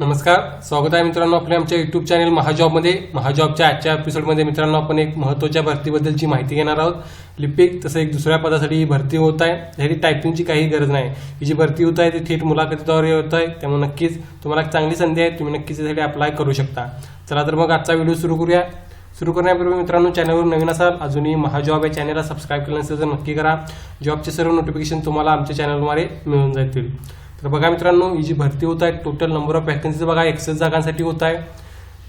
नमस्कार स्वागत आहे मित्रांनो आपल्या आमच्या युट्यूब चॅनल महाजॉबमध्ये. महाजॉबच्या आजच्या एपिसोडमध्ये मित्रांनो आपण एक महत्त्वाच्या भरतीबद्दलची माहिती घेणार आहोत. लिपिक तसं एक दुसऱ्या पदासाठी ही भरती होत आहे. त्यासाठी टायपिंगची काही गरज नाही. ही जी भरती होत आहे ती थेट मुलाखतीद्वारे होत आहे. त्यामुळे नक्कीच तुम्हाला एक चांगली संधी आहे. तुम्ही नक्कीच त्यासाठी अप्लाय करू शकता. चला तर मग आजचा व्हिडिओ सुरू करूया. सुरू करण्यापूर्वी मित्रांनो चॅनलवर नवीन असाल अजूनही महाजॉब या चॅनलला सबस्क्राईब केलं नसेल तर नक्की करा. जॉबचे सर्व नोटिफिकेशन तुम्हाला आमच्या चॅनलद्वारे मिळून जातील. तर बघा मित्रांनो ही जी भरती होत आहे टोटल नंबर ऑफ वॅकन्सीज बघा एकसष्ट जागांसाठी होत आहे.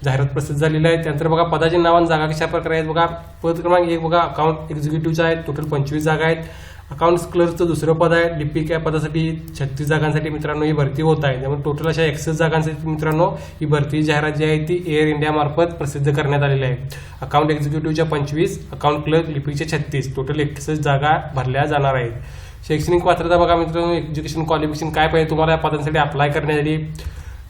जाहिरात प्रसिद्ध झालेली आहे. त्यानंतर बघा पदाचे नाव आणि जागा कशा प्रकारे आहेत बघा. पद क्रमांक एक बघा अकाउंट एक्झिक्युटिव्हचा आहे टोटल पंचवीस जागा आहेत. अकाउंट क्लर्कचं दुसरं पद आहे लिपिक या पदासाठी छत्तीस जागांसाठी मित्रांनो ही भरती होत आहे. त्यामुळे टोटल अशा एकसष्ट जागांसाठी मित्रांनो ही भरती जाहिरात जी आहे ती एअर इंडियामार्फत प्रसिद्ध करण्यात आलेली आहे. अकाउंट एक्झिक्युटिव्हच्या पंचवीस अकाउंट क्लर्क लिपिकच्या छत्तीस. टोटल एकसष्ट जागा भरल्या जाणार आहेत. शैक्षणिक पात्रता बघा मित्रांनो एज्युकेशन क्वालिफिकेशन काय पाहिजे तुम्हाला या पदांसाठी अप्लाय करण्यासाठी.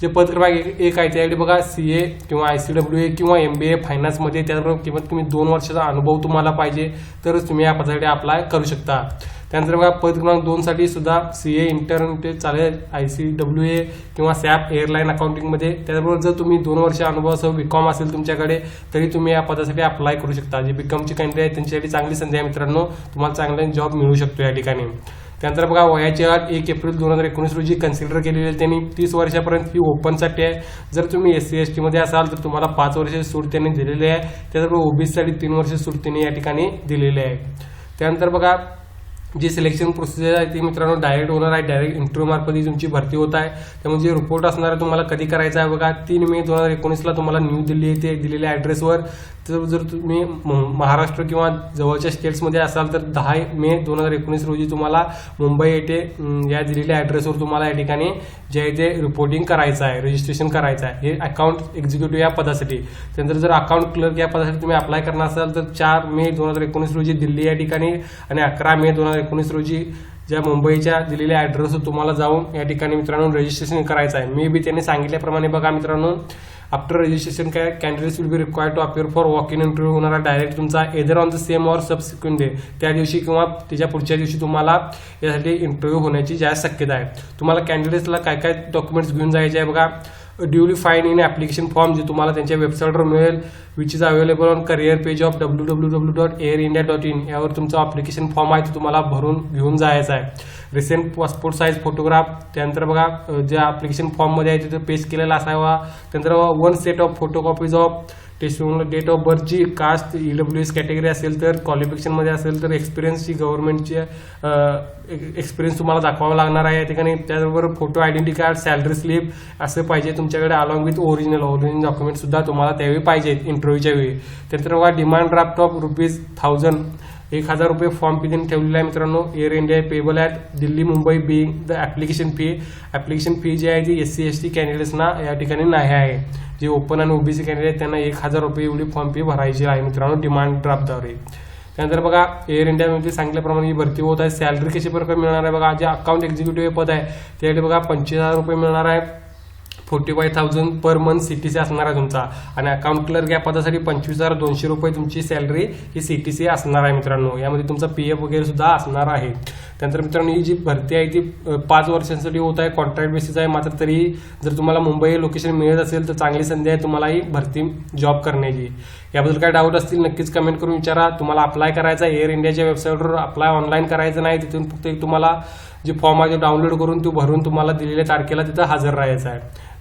जे पद क्रमांक एक- आहे त्यासाठी बघा सी ए किंवा आय सी डब्ल्यू ए किंवा एम बी ए फायनान्समध्ये त्याचबरोबर किंवा तुम्ही दोन वर्षाचा अनुभव तुम्हाला पाहिजे तरच तुम्ही या पदासाठी अप्लाय करू शकता. त्यानंतर बघा पद क्रमांक दोनसाठी सुद्धा सी ए इंटर्न ते चालेल आय सी डब्ल्यू ए किंवा सॅप एअरलाईन अकाउंटिंगमध्ये त्याचबरोबर जर तुम्ही दोन वर्ष अनुभवासह बीकॉम असेल तुमच्याकडे तरी तुम्ही या पदासाठी अप्लाय करू शकता. जे बीकॉमची कॅन्डिडेट आहेत त्यांच्यासाठी चांगली संधी आहे मित्रांनो. तुम्हाला चांगला जॉब मिळू शकतो या ठिकाणी. त्यानंतर बघा वयाची अट एक एप्रिल दोन हजार एकोणीस रोजी कन्सिडर केलेली आहे त्यांनी. तीस वर्षापर्यंत ही ओपनसाठी आहे. जर तुम्ही एस सी एस टीमध्ये असाल तर तुम्हाला पाच वर्ष सूट त्यांनी दिलेली आहे. त्याचबरोबर ओबीसीसाठी तीन वर्ष सूट त्यांनी या ठिकाणी दिलेली आहे. त्यानंतर बघा जी सिलेक्शन प्रोसिजर आहे ती मित्रांनो डायरेक्ट होणार आहे डायरेक्ट इंटरव्ह्यू मार्फत तुमची भरती होत आहे. त्यामुळे जे रिपोर्ट असणार आहे तुम्हाला कधी करायचा आहे बघा तीन मे दोन हजार एकोणीसला तुम्हाला न्यू दिल्ली येथे दिलेल्या ॲड्रेसवर तर जर तुम्ही म- महाराष्ट्र किंवा जवळच्या स्टेट्समध्ये असाल तर दहा मे दोन हजार एकोणीस रोजी तुम्हाला मुंबई येथे या दिलेल्या ॲड्रेसवर तुम्हाला या ठिकाणी जे आहे ते रिपोर्टिंग करायचं आहे रजिस्ट्रेशन करायचं आहे. हे अकाउंट एक्झिक्युटिव्ह या पदासाठी. त्यानंतर जर अकाउंट क्लर्क या पदासाठी तुम्ही अप्लाय करणार असाल तर चार मे दोन हजार एकोणीस रोजी दिल्ली या ठिकाणी आणि अकरा मे दोन हजार एकोणीस रोजी ज्या मुंबईच्या दिलेल्या ॲड्रेसवर तुम्हाला जाऊन या ठिकाणी मित्रांनो रजिस्ट्रेशन करायचं आहे. मे बी त्यांनी सांगितल्याप्रमाणे बघा मित्रांनो आफ्टर रजिस्ट्रेशन काय candidates will be required to appear for walk in interview होणारा डायरेक्ट तुमचा either on the same or subsequent day त्या दिवशी किंवा त्याच्या पुढच्या दिवशी तुम्हाला यासाठी इंटरव्ह्यू होण्याची जास्त शक्यता आहे. तुम्हाला कॅन्डिडेट्सला काय काय डॉक्युमेंट्स घेऊन जायचे आहे बघा. Duly fine in application form जे तुम्हाला त्यांच्या वेबसाईटवर मिळेल which is available on career page of W W W dot Air India dot in यावर तुमचा ॲप्लिकेशन फॉर्म आहे तो तुम्हाला भरून घेऊन जायचा आहे. रिसेंट पासपोर्ट साईज फोटोग्राफ त्यानंतर बघा ज्या ॲप्लिकेशन फॉर्ममध्ये आहे तिथे पेस्ट केलेला असावा. त्यानंतर one set of photocopies of ते शिवून date of बर्थची caste E W S category असेल तर क्वालिफिकेशनमध्ये असेल तर एक्सपिरियन्सची गव्हर्नमेंटची एक्सपिरियन्स तुम्हाला दाखवावा लागणार आहे. या ठिकाणी त्याचबरोबर photo identity card salary slip असं पाहिजे तुमच्याकडे along with original original document सुद्धा तुम्हाला त्यावेळी पाहिजेत इंटरव्ह्यूच्या वेळी. त्यानंतर बघा demand draft of rupees thousand एक हजार रुपये फॉर्म फी त्यांनी ठेवलेला आहे मित्रांनो. एअर इंडिया पेबल आहेत. Delhi Mumbai being the application fee application fee जी आहे ती एस सी एस टी कॅन्डिडेट्सना या ठिकाणी नाही आहे. जे ओपन आणि ओबीसी कॅन्डिडेट त्यांना एक हजार रुपये एवढी फॉर्म फी भरायची आहे मित्रांनो डिमांड ड्राफ्टद्वारे त्यानंतर बघा एअर इंडियामध्ये सांगितल्याप्रमाणे ही भरती होत आहे. सॅलरी कशी प्रकारे मिळणार आहे बघा. जे अकाउंट एक्झिक्युटिव्ह पद आहे त्यासाठी बघा पंचवीस हजार रुपये मिळणार आहे. Forty five thousand per month C T C असणार आहे तुमचा. आणि अकाउंट क्लर्क या पदासाठी पंचवीस हजार दोनशे रुपये तुमची सॅलरी ही सी टी सी असणार आहे मित्रांनो. यामध्ये तुमचा पी एफ वगैरे सुद्धा असणार आहे. त्यानंतर मित्रांनो ही जी भरती आहे ती पाच वर्षांसाठी होत आहे कॉन्ट्रॅक्ट बेसिस आहे. मात्र तरी जर तुम्हाला मुंबई लोकेशन मिळत असेल तर चांगली संधी आहे तुम्हाला ही भरती जॉब करण्याची. याबद्दल काय डाऊट असतील नक्कीच कमेंट करून विचारा. तुम्हाला अप्लाय करायचा आहे. एअर इंडियाच्या वेबसाईटवर अप्लाय ऑनलाईन करायचं नाही. तिथून फक्त एक तुम्हाला जे फॉर्म आहे डाउनलोड करून तो भरून तुम्हाला दिलेल्या तारखेला तिथं हजर राहायचं आहे.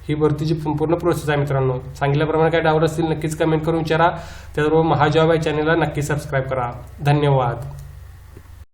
ही भरतीची संपूर्ण प्रोसेस आहे मित्रांनो. सांगितल्याप्रमाणे काय डाऊट असतील नक्कीच कमेंट करून विचारा. त्याचबरोबर महाजॉब या चॅनलला नक्की सबस्क्राईब करा. धन्यवाद.